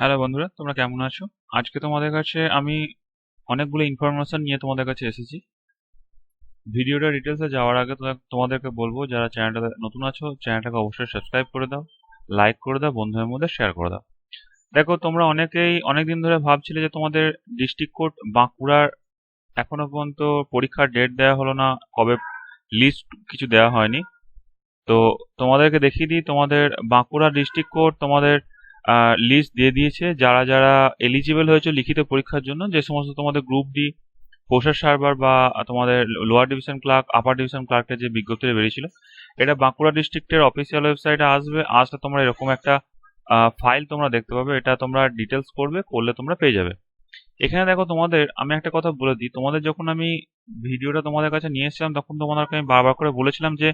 Hello বন্ধুরা, তোমরা কেমন আছো? আজকে তোমাদের কাছে আমি অনেকগুলো ইনফরমেশন নিয়ে তোমাদের কাছে এসেছি। ভিডিওটা ডিটেলসে যাওয়ার আগে তোমাদেরকে বলব, যারা চ্যানেলটা নতুন আছো চ্যানেলটাকে অবশ্যই সাবস্ক্রাইব করে দাও লাইক করে দাও, বন্ধুদের মধ্যে শেয়ার করে দাও। দেখো, তোমরা অনেকেই অনেকদিন ধরে ভাবছিলে যে তোমাদের ডিস্ট্রিক্ট কোর্ট বাঁকুড়ার এখনও পর্যন্ত পরীক্ষার ডেট দেওয়া হলো না, কবে লিস্ট কিছু দেওয়া হয়নি। তো তোমাদেরকে দেখিয়ে দিই, তোমাদের বাঁকুড়া ডিস্ট্রিক্ট কোর্ট তোমাদের লিস্ট দিয়ে দিয়েছে। যারা যারা এলিজিবল হয়েছে লিখিত পরীক্ষার জন্য, যে সমস্ত তোমাদের গ্রুপ ডি প্রসার সার্ভার বা তোমাদের lower division clerk upper division ক্লার্কের যে বিজ্ঞপ্তিটা বেরিয়েছিল, এটা বাঁকুড়া ডিস্ট্রিক্টের অফিসিয়াল ওয়েবসাইটে আসবে। আসলে তোমরা এরকম একটা ফাইল তোমরা দেখতে পাবে। এটা তোমরা ডিটেলস করবে, করলে তোমরা পেয়ে যাবে। এখানে দেখো তোমাদের, আমি একটা কথা বলে দিই। তোমাদের যখন আমি ভিডিওটা তোমাদের কাছে নিয়ে এসেছিলাম, তখন তোমাদেরকে আমি বারবার করে বলেছিলাম যে,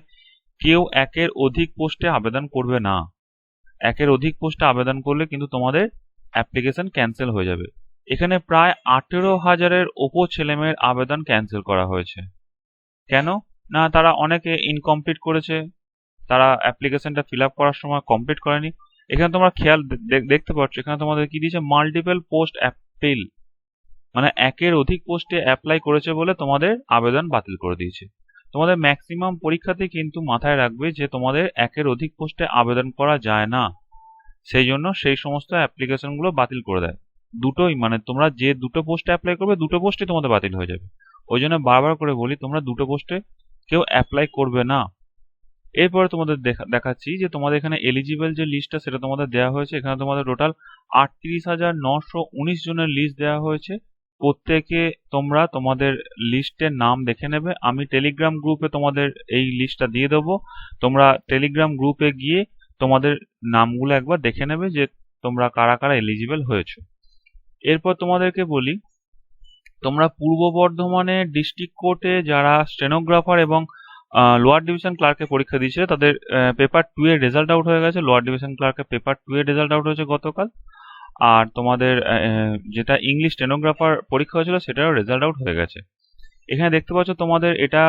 কেউ একের অধিক পোস্টে আবেদন করবে না। একের অধিক পোস্টে আবেদন করলে কিন্তু তোমাদের অ্যাপ্লিকেশন ক্যান্সেল হয়ে যাবে। এখানে প্রায় আঠেরো হাজারের ওপর ছেলেমেয়ের আবেদন ক্যান্সেল করা হয়েছে। কেন? না, তারা অনেকে ইনকমপ্লিট করেছে। তারা অ্যাপ্লিকেশনটা ফিল আপ করার সময় কমপ্লিট করেনি। এখানে তোমরা খেয়াল দেখতে পাচ্ছ এখানে তোমাদের কি দিয়েছে? মাল্টিপল পোস্ট অ্যাপিল মানে একের অধিক পোস্টে অ্যাপ্লাই করেছে বলে তোমাদের আবেদন বাতিল করে দিয়েছে। তোমাদের ম্যাক্সিমাম পরীক্ষাতে কিন্তু মাথায় রাখবে যে তোমাদের একের অধিক পোস্টে আবেদন করা যায় না। সেই জন্য সেই সমস্ত অ্যাপ্লিকেশনগুলো বাতিল করে দেয়। দুটোই মানে তোমরা যে দুটো পোস্টে অ্যাপ্লাই করবে, দুটো পোস্টে তোমাদের বাতিল হয়ে যাবে। ওই জন্য বারবার করে বলি, তোমরা দুটো পোস্টে কেউ অ্যাপ্লাই করবে না। এরপরে তোমাদের দেখা- দেখাচ্ছি যে তোমাদের এখানে এলিজিবল যে লিস্টটা সেটা তোমাদের দেওয়া হয়েছে। এখানে তোমাদের টোটাল আটত্রিশ হাজার নশো উনিশ জনের লিস্ট দেওয়া হয়েছে। প্রত্যেকে তোমরা তোমাদের লিস্টের নাম দেখে নেবে। আমি টেলিগ্রাম গ্রুপে তোমাদের এই লিস্টটা দিয়ে দেবো। তোমরা টেলিগ্রাম গ্রুপে গিয়ে তোমাদের নামগুলো একবার দেখে নেবে যে তোমরা কারা কারা এলিজিবল হয়েছো। এরপর তোমাদেরকে বলি, তোমরা পূর্ব বর্ধমানে ডিস্ট্রিক্ট কোর্টে যারা স্টেনোগ্রাফার এবং লোয়ার ডিভিশন ক্লার্কে পরীক্ষা দিয়েছিল, তাদের পেপার টু এর রেজাল্ট আউট হয়ে গেছে। লোয়ার ডিভিশন ক্লার্কের পেপার টু এর রেজাল্ট আউট হয়েছে গতকাল। আর তোমাদের যেটা ইংলিশ স্টেনোগ্রাফার পরীক্ষা হয়েছিল সেটারও রেজাল্ট আউট হয়ে গেছে। এখানে দেখতে পাচ্ছ তোমাদের এটা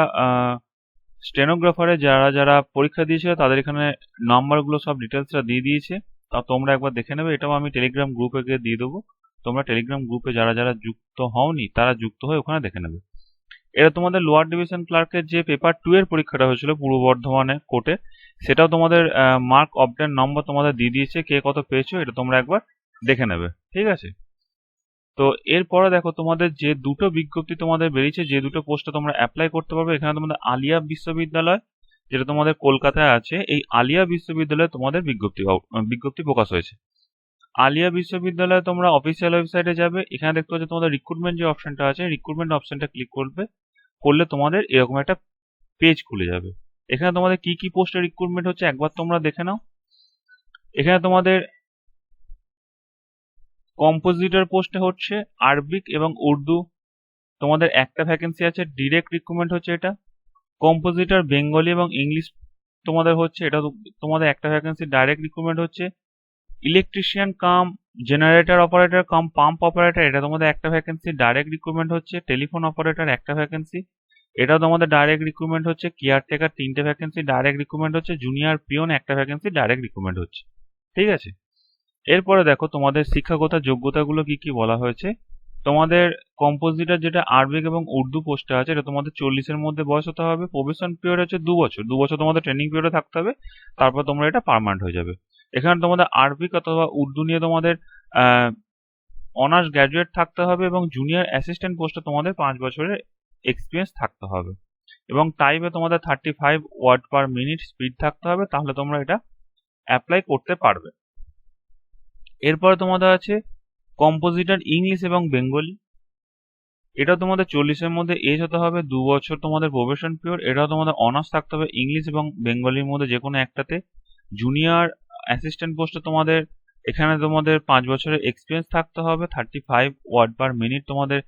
স্টেনোগ্রাফারে যারা যারা পরীক্ষা দিয়েছিল তাদের এখানে নাম্বারগুলো সব ডিটেলসটা দিয়ে দিয়েছে। তা তোমরা একবার দেখে নেবে, এটাও আমি টেলিগ্রাম গ্রুপে গিয়ে দিয়ে দেবো। তোমরা টেলিগ্রাম গ্রুপে যারা যারা যুক্ত হওনি তারা যুক্ত হয়ে ওখানে দেখে নেবে। এটা তোমাদের লোয়ার ডিভিশন ক্লার্কের যে পেপার টু এর পরীক্ষাটা হয়েছিল পূর্ব বর্ধমানে কোর্টে সেটাও তোমাদের মার্ক অবডেন নম্বর তোমাদের দিয়ে দিয়েছে, কে কত পেয়েছ, এটা তোমরা একবার দেখে নেবে। ঠিক আছে? তো এরপরে দেখো তোমাদের যে দুটো বিজ্ঞপ্তি তোমাদের বেরিয়েছে, যে দুটো পোস্টে তোমরা অ্যাপ্লাই করতে পারবে, এখানে তোমাদের আলিয়া বিশ্ববিদ্যালয়, যেটা তোমাদের কলকাতায় আছে, এই আলিয়া বিশ্ববিদ্যালয়ে তোমাদের বিজ্ঞপ্তি বিজ্ঞপ্তি প্রকাশ হয়েছে। আলিয়া বিশ্ববিদ্যালয়ে তোমরা অফিসিয়াল ওয়েবসাইটে যাবে, এখানে দেখতে পাচ্ছ তোমাদের রিক্রুটমেন্ট যে অপশনটা আছে রিক্রুটমেন্ট অপশনটা ক্লিক করবে, করলে তোমাদের এরকম একটা পেজ খুলে যাবে। এখানে তোমাদের কি কি পোস্টে রিক্রুটমেন্ট হচ্ছে একবার তোমরা দেখে নাও। এখানে তোমাদের কম্পোজিটর পোস্টে হচ্ছে আরবিক এবং উর্দু তোমাদের একটা ভ্যাকেন্সি আছে ডিরেক্ট রিক্রুটমেন্ট হচ্ছে এটা। কম্পোজিটর বেঙ্গলি এবং ইংলিশ তোমাদের হচ্ছে, এটা তোমাদের একটা ভ্যাকেন্সি ডাইরেক্ট রিক্রুটমেন্ট হচ্ছে। Electrician cum generator operator cum pump operator এটা তোমাদের একটা ভ্যাকেন্সি ডাইরেক্ট রিক্রুটমেন্ট হচ্ছে। টেলিফোন অপারেটর একটা ভ্যাকেন্সি এটা তোমাদের ডাইরেক্ট রিক্রুটমেন্ট হচ্ছে। কেয়ার কেয়ারটেকার তিনটে ভ্যাকেন্সি ডাইরেক্ট রিক্রুটমেন্ট হচ্ছে। জুনিয়র পিওন একটা ভ্যাকেন্সি ডাইরেক্ট রিক্রুটমেন্ট হচ্ছে। ঠিক আছে? এরপরে দেখো তোমাদের শিক্ষাগত যোগ্যতাগুলো কি কি বলা হয়েছে। তোমাদের কম্পোজিটার যেটা আরবিক এবং উর্দু পোস্টে আছে, এটা তোমাদের চল্লিশের মধ্যে বয়স হতে হবে প্রবেশন পিরিয়ড হচ্ছে দু বছর দু বছর তোমাদের ট্রেনিং পিরিয়ডে থাকতে হবে, তারপর তোমরা এটা পার্মানেন্ট হয়ে যাবে। এখানে তোমাদের আরবিক অথবা উর্দু নিয়ে তোমাদের অনার্স গ্র্যাজুয়েট থাকতে হবে এবং জুনিয়র অ্যাসিস্ট্যান্ট পোস্টে তোমাদের পাঁচ বছরের এক্সপিরিয়েন্স থাকতে হবে। এবং টাইপে তোমাদের thirty five word per minute speed থাকতে হবে, তাহলে তোমরা এটা অ্যাপ্লাই করতে পারবে। এরপরে তোমাদের আছে কম্পোজিটর ইংলিশ এবং বেঙ্গলি এটা তোমাদের চল্লিশের মধ্যে এজ হতে হবে, দু বছর তোমাদের প্রবেশন পিরিয়ড এটাও তোমাদের অনার্স থাকতে হবে ইংলিশ এবং বেঙ্গলির মধ্যে যে কোনো একটাতে জুনিয়র অ্যাসিস্ট্যান্ট পোস্টে তোমাদের, এখানে তোমাদের পাঁচ বছরের এক্সপিরিয়েন্স থাকতে হবে thirty five word per minute তোমাদের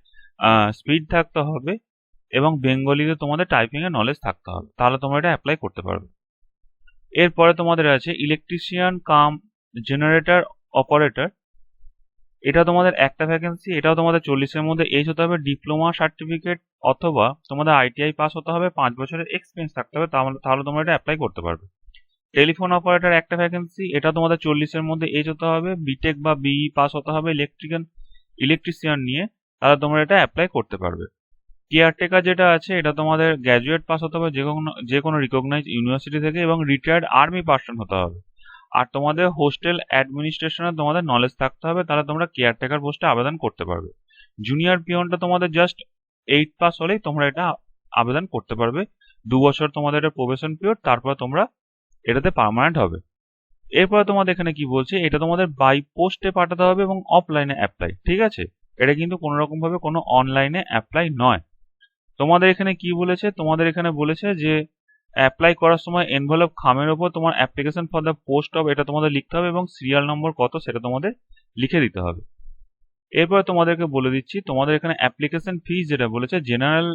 স্পিড থাকতে হবে এবং বেঙ্গলিতে তোমাদের টাইপিং এর নলেজ থাকতে হবে। তাহলে তোমরা এটা অ্যাপ্লাই করতে পারবে। এরপরে তোমাদের আছে ইলেকট্রিশিয়ান কাম জেনারেটর অপারেটর এটা তোমাদের একটা ভ্যাকেন্সি এটাও তোমাদের চল্লিশের মধ্যে এজ হতে হবে ডিপ্লোমা সার্টিফিকেট অথবা তোমাদের আইটিআই পাস হতে হবে, পাঁচ বছরের এক্সপিরিয়েন্স থাকতে হবে, তাহলে তোমরা এটা অ্যাপ্লাই করতে পারবে। টেলিফোন অপারেটর একটা ভ্যাকেন্সি এটা তোমাদের চল্লিশের মধ্যে এজ হতে হবে বিটেক বা বিই পাস হতে হবে ইলেকট্রিক্যাল ইলেকট্রিশিয়ান নিয়ে, তাহলে তোমরা এটা অ্যাপ্লাই করতে পারবে। কেয়ারটেকার যেটা আছে, এটা তোমাদের গ্র্যাজুয়েট পাস হতে হবে, যে কোনো যে কোনো রিকগনাইজ ইউনিভার্সিটি থেকে, এবং রিটায়ার্ড আর্মি পার্সন হতে হবে। আর তোমাদের হোস্টেল অ্যাডমিনিস্ট্রেশনে তোমাদের নলেজ থাকতে হবে, তাহলে তোমরা কেয়ারটেকার পোস্টে আবেদন করতে পারবে। জুনিয়র পিয়নটা তোমাদের জাস্ট এইট পাস হলেই তোমরা এটা আবেদন করতে পারবে। দু বছর তোমাদের এটা প্রবেশন পিরিয়ড তারপর তোমরা এটাতে পার্মানেন্ট হবে। এরপরে তোমাদের এখানে কি বলছে, এটা তোমাদের বাই পোস্টে পাঠাতে হবে এবং অফলাইনে অ্যাপ্লাই ঠিক আছে? এটা কিন্তু কোনো রকম ভাবে কোনো অনলাইনে অ্যাপ্লাই নয়। তোমাদের এখানে কি বলেছে, তোমাদের এখানে বলেছে যে অ্যাপ্লাই করার সময় এনভেলপ খামের ওপর তোমার application for the post of এটা তোমাদের লিখতে হবে এবং সিরিয়াল নম্বর কত সেটা তোমাদের লিখে দিতে হবে। এরপর তোমাদেরকে বলে দিচ্ছি, তোমাদের এখানে অ্যাপ্লিকেশন ফিস যেটা বলেছে জেনারেল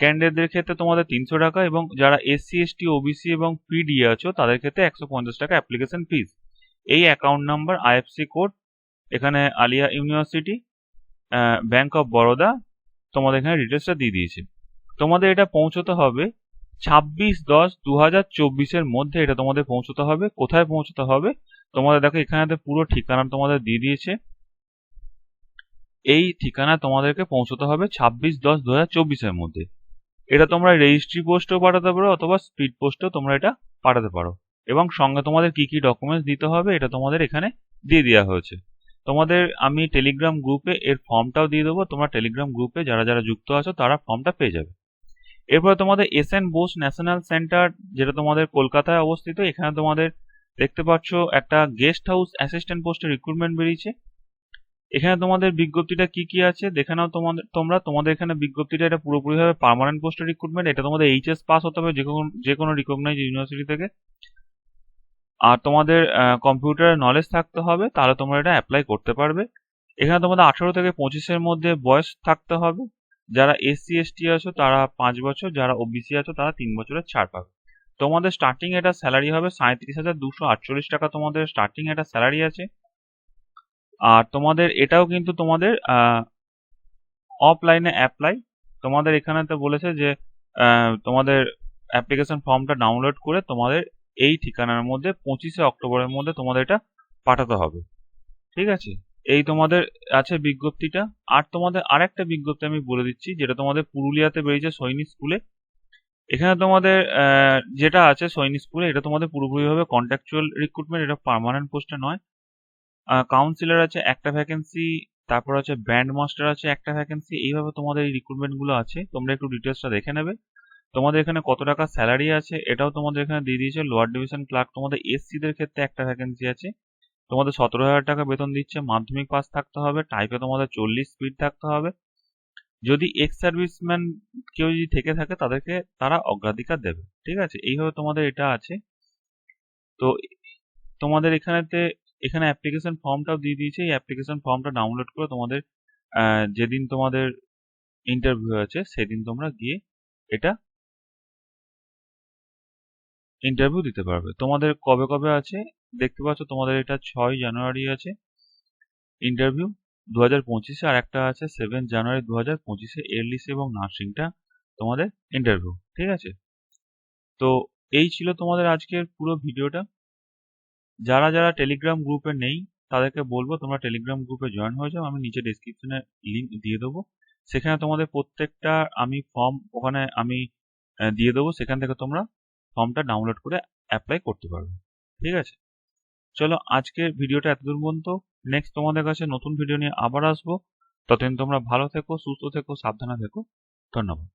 ক্যান্ডিডেটদের ক্ষেত্রে তোমাদের তিনশো টাকা এবং যারা এসসি এসটি ওবিসি এবং পিডিএ আছো, তাদের ক্ষেত্রে একশো পঞ্চাশ টাকা অ্যাপ্লিকেশন ফিজ এই অ্যাকাউন্ট নাম্বার আইএফসি কোড এখানে Aliah university bank of Baroda তোমাদের এখানে ডিটেলসটা দিয়ে দিয়েছে। তোমাদের এটা পৌঁছতে হবে ছাব্বিশ দশ দু হাজার চব্বিশের মধ্যে এটা তোমাদের পৌঁছতে হবে। কোথায় পৌঁছতে হবে? তোমাদের দেখো এখানে পুরো ঠিকানা তোমাদের দিয়ে দিয়েছে। এই ঠিকানা তোমাদেরকে পৌঁছতে হবে ছাব্বিশ দশ দু হাজার চব্বিশের মধ্যে। এটা তোমরা রেজিস্ট্রি পোস্টও পাঠাতে পারো অথবা স্পিড পোস্টেও তোমরা এটা পাঠাতে পারো। এবং সঙ্গে তোমাদের কি কি ডকুমেন্টস দিতে হবে এটা তোমাদের এখানে দিয়ে দেওয়া হয়েছে। তোমাদের আমি টেলিগ্রাম গ্রুপে এর ফর্মটাও দিয়ে দেবো। তোমরা টেলিগ্রাম গ্রুপে যারা যারা যুক্ত আছো তারা ফর্মটা পেয়ে যাবে। এরপরে তোমাদের S N Bose national centre, যেটা তোমাদের কলকাতায় অবস্থিত, এখানে তোমাদের দেখতে পাচ্ছ একটা গেস্ট হাউস অ্যাসিস্ট্যান্ট পোস্টের রিক্রুটমেন্ট বেরিয়েছে। এখানে তোমাদের বিজ্ঞপ্তিটা কি কি আছে দেখে নাও তোমাদের, তোমরা। তোমাদের এখানে বিজ্ঞপ্তিটা এটা পুরোপুরিভাবে পার্মানেন্ট পোস্টের রিক্রুটমেন্ট এটা তোমাদের এইচএস পাস হতে হবে যে কোনো যে কোনো রিকগনাইজ ইউনিভার্সিটি থেকে। আর তোমাদের কম্পিউটারের নলেজ থাকতে হবে, তাহলে তোমরা এটা অ্যাপ্লাই করতে পারবে। এখানে তোমাদের আঠেরো থেকে পঁচিশের মধ্যে বয়স থাকতে হবে। যারা এসসি এসটি আছো, তারা পাঁচ বছর, যারা ওবিসি আছো, তারা তিন বছরের ছাড় পাবে। তোমাদের স্টার্টিং এটা স্যালারি হবে সাঁত্রিশ হাজার দুশো আটচল্লিশ টাকা তোমাদের স্টার্টিং এটা স্যালারি আছে। আর তোমাদের এটাও কিন্তু তোমাদের অফলাইনে অ্যাপ্লাই তোমাদের এখানে তো বলেছে যে তোমাদের অ্যাপ্লিকেশন ফর্মটা ডাউনলোড করে তোমাদের এই ঠিকানার মধ্যে পঁচিশে অক্টোবরের মধ্যে তোমাদের এটা পাঠাতে হবে। ঠিক আছে? এই তোমাদের আছে বিজ্ঞপ্তিটা। আর তোমাদের আরেকটা বিজ্ঞপ্তি আমি বলে দিচ্ছি, যেটা তোমাদের পুরুলিয়াতে বেরিয়েছে সৈনিক স্কুলে। এখানে তোমাদের যেটা আছে সৈনিক স্কুলে, এটা তোমাদের পুরোপুরিভাবে কন্ট্রাকচুয়াল রিক্রুটমেন্ট এটা পার্মানেন্ট পোস্টে নয়। কাউন্সিলর আছে একটা ভ্যাকেন্সি তারপর আছে ব্যান্ড মাস্টার আছে একটা ভ্যাকেন্সি এইভাবে তোমাদের এই রিক্রুটমেন্টগুলো আছে। তোমরা একটু ডিটেলসটা দেখে নেবে। তোমাদের এখানে কত টাকা স্যালারি আছে, এটাও তোমাদের এখানে দিয়ে দিয়েছে। লোয়ার ডিভিশন ক্লার্ক তোমাদের এসসিদের ক্ষেত্রে একটা ভ্যাকেন্সি আছে। তোমাদের সতেরো হাজার টাকা বেতন দিচ্ছে, মাধ্যমিক পাস থাকতে হবে টাইপে তোমাদের চল্লিশ স্পিড থাকতে হবে। যদি এক্স সার্ভিসম্যান কেউ যদি থেকে থাকে, তাদেরকে তারা অগ্রাধিকার দেবে, ঠিক আছে? এইভাবে তোমাদের এটা আছে। তো তোমাদের এখানেতে, এখানে অ্যাপ্লিকেশন ফর্মটাও দিয়ে দিয়েছে, এই অ্যাপ্লিকেশন ফর্মটা ডাউনলোড করে তোমাদের যেদিন তোমাদের ইন্টারভিউ আছে সেদিন তোমরা গিয়ে এটা ইন্টারভিউ দিতে পারবে। তোমাদের কবে কবে আছে? দেখতে পাচ্ছ তোমাদের এটা ছয় জানুয়ারি আছে ইন্টারভিউ দু হাজার পঁচিশে, আর একটা আছে সেভেন জানুয়ারি দু হাজার পঁচিশে এয়ারলিস এবং নার্সিংটা তোমাদের ইন্টারভিউ ঠিক আছে? তো এই ছিল তোমাদের আজকের পুরো ভিডিওটা। যারা যারা টেলিগ্রাম গ্রুপে নেই, তাদেরকে বলব তোমরা টেলিগ্রাম গ্রুপে জয়েন হয়ে যাও, আমি নিচে ডিসক্রিপশনে লিঙ্ক দিয়ে দেবো। সেখানে তোমাদের প্রত্যেকটা আমি ফর্ম ওখানে আমি দিয়ে দেবো, সেখান থেকে তোমরা ফর্মটা ডাউনলোড করে অ্যাপ্লাই করতে পারবে, ঠিক আছে? চলো আজকের ভিডিওটা এতদূর পর্যন্ত। নেক্সট তোমাদের কাছে নতুন ভিডিও নিয়ে আবার আসব। ততদিন তোমরা ভালো থেকো, সুস্থ থেকো, সাবধানে থেকো। ধন্যবাদ।